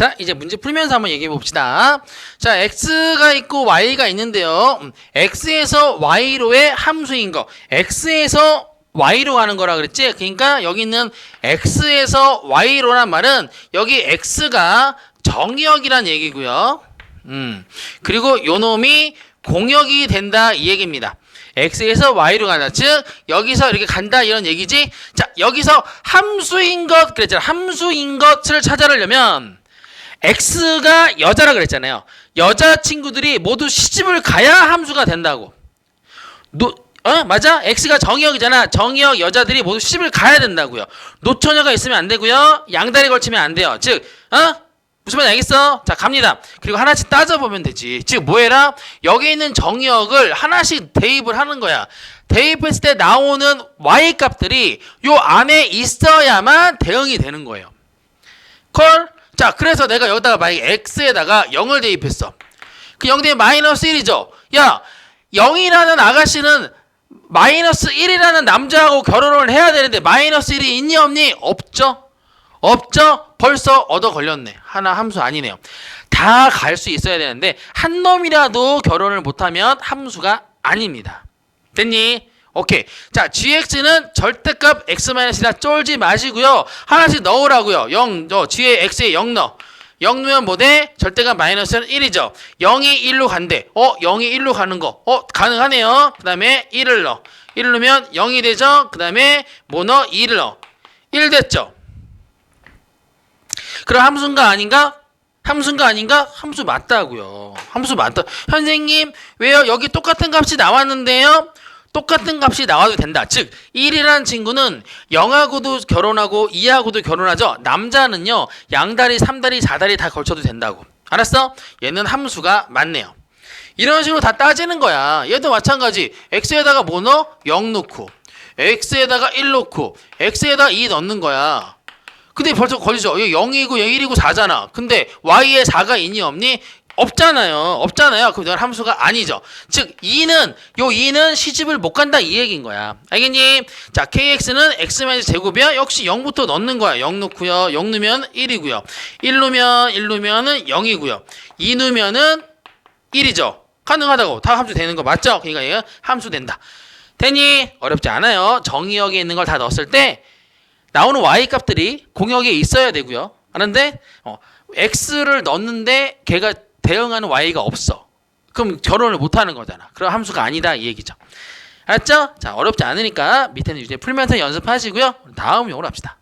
자, 이제 문제 풀면서 한번 얘기해 봅시다. 자, x가 있고 y가 있는데요. 음, x에서 y로의 함수인 거. x에서 y로 가는 거라 그랬지? 그러니까 여기 있는 x에서 y로란 말은 여기 x가 정의역이란 얘기고요. 음. 그리고 요 놈이 공역이 된다 이 얘기입니다. x에서 y로 간다. 즉 여기서 이렇게 간다 이런 얘기지. 자, 여기서 함수인 것 그랬잖아. 함수인 것을 찾아내려면 x가 여자라 그랬잖아요. 여자 친구들이 모두 시집을 가야 함수가 된다고. 노, 어 맞아? x가 정의역이잖아. 정의역 여자들이 모두 시집을 가야 된다고요. 노처녀가 있으면 안 되고요. 양다리 걸치면 안 돼요. 즉, 어? 무슨 말인지 알겠어? 자 갑니다. 그리고 하나씩 따져보면 되지. 즉 뭐 해라? 여기 있는 정의역을 하나씩 대입을 하는 거야. 대입했을 때 나오는 y 값들이 요 안에 있어야만 대응이 되는 거예요. 콜? 자 그래서 내가 여기다가 만약에 x에다가 0을 대입했어. 그 0 대입 마이너스 1이죠. 야 0이라는 아가씨는 마이너스 1이라는 남자하고 결혼을 해야 되는데 마이너스 1이 있니 없니? 없죠. 없죠? 벌써 얻어 걸렸네. 하나 함수 아니네요. 다 갈 수 있어야 되는데 한 놈이라도 결혼을 못하면 함수가 아닙니다. 됐니? 오케이. 자, gx는 절대값 x-나 쫄지 마시고요. 하나씩 넣으라고요. 0, 저 뒤에 x에 0 넣어. 0 넣으면 뭐돼? 절대값 마이너스는 1이죠. 0이 1로 간대. 어, 0이 1로 가는 거. 어, 가능하네요. 그 다음에 1을 넣어. 1을 넣으면 0이 되죠. 그 다음에 뭐 넣어? 2를 넣어. 1 됐죠. 그럼 함수인가 아닌가? 함수인가 아닌가? 함수 맞다고요. 함수 맞다. 선생님 왜요? 여기 똑같은 값이 나왔는데요. 똑같은 값이 나와도 된다. 즉 1이라는 친구는 0하고도 결혼하고 2하고도 결혼하죠. 남자는요. 양다리, 삼다리, 사다리 다 걸쳐도 된다고. 알았어? 얘는 함수가 맞네요. 이런 식으로 다 따지는 거야. 얘도 마찬가지. x에다가 뭐 넣어? 0 넣고 x에다가 1 넣고 x에다 2 넣는 거야. 근데 벌써 걸리죠. 여기 0이고 여기 1이고 4잖아. 근데 y에 4가 있니 없니? 없잖아요. 없잖아요. 그럼 이건 함수가 아니죠. 즉 2는 요 2는 시집을 못 간다 이 얘기인 거야. 알겠니? 자, kx는 x 제곱이야. 역시 0부터 넣는 거야. 0 넣고요. 0 넣으면 1이고요. 1 넣으면 1 넣으면은 0이고요. 2 넣으면은 1이죠. 가능하다고. 다 함수 되는 거 맞죠? 그러니까 얘가 함수 된다. 되니? 어렵지 않아요. 정의역에 있는 걸 다 넣었을 때 나오는 y 값들이 공역에 있어야 되고요. 하는데 어, x를 넣는데 걔가 대응하는 y가 없어. 그럼 결혼을 못 하는 거잖아. 그럼 함수가 아니다 이 얘기죠. 알았죠? 자 어렵지 않으니까 밑에는 이제 풀면서 연습하시고요. 다음 용어로 합시다.